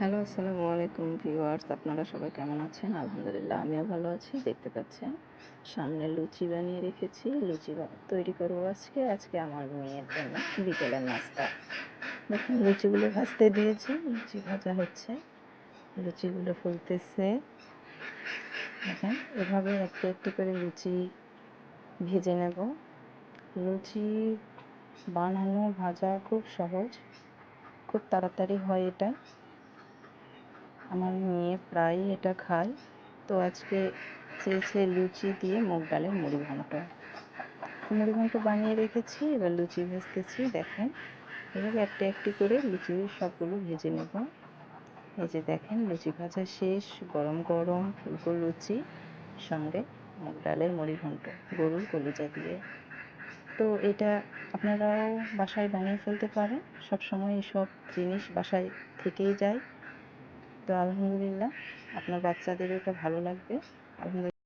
Hello, আসসালামু আলাইকুম viewers. আপনারা সবাই কেমন আছেন? আলহামদুলিল্লাহ, আমিও ভালো আছি। দেখতে পাচ্ছেন, সামনে লুচি বানিয়ে রেখেছি। লুচি তৈরি করব আজকে। আজকে আমার মেয়ের জন্য বিকেলের নাস্তা। দেখুন, লুচিগুলো ভাজতে দিয়েছি। লুচি ভাজা হচ্ছে। লুচিগুলো ফুলতেছে। দেখেন, এভাবে একটু একটু করে লুচি ভেজে নেব। লুচি বানানো, ভাজা খুব সহজ। খুব তাড়াতাড়ি হয় এটা। আমার মেয়ে প্রায়ই এটা খায়। তো আজকে চেয়েছে লুচি দিয়ে মুগ ডালের মুড়ি ঘন্ট। মুড়ি ঘন্ট বানিয়ে রেখেছি, এবার লুচি ভেজতেছি, দেখেন। এভাবে একটি একটি করে লুচি সবগুলো ভেজে নেব। এই যে দেখেন, লুচি ভাজা শেষ, গরম গরম ফুলকো লুচি, সঙ্গে মুগ ডালের মুড়ি ঘন্ট, গরুর কলিজা দিয়ে। তো এটা আপনারাও বাসায় বানিয়ে ফেলতে পারেন। সব সময় এসব জিনিস বাসায় থেকেই যায়। তো আলহামদুলিল্লাহ আপনার বাচ্চাদেরও এটা ভালো লাগবে। আলহামদুলিল্লাহ।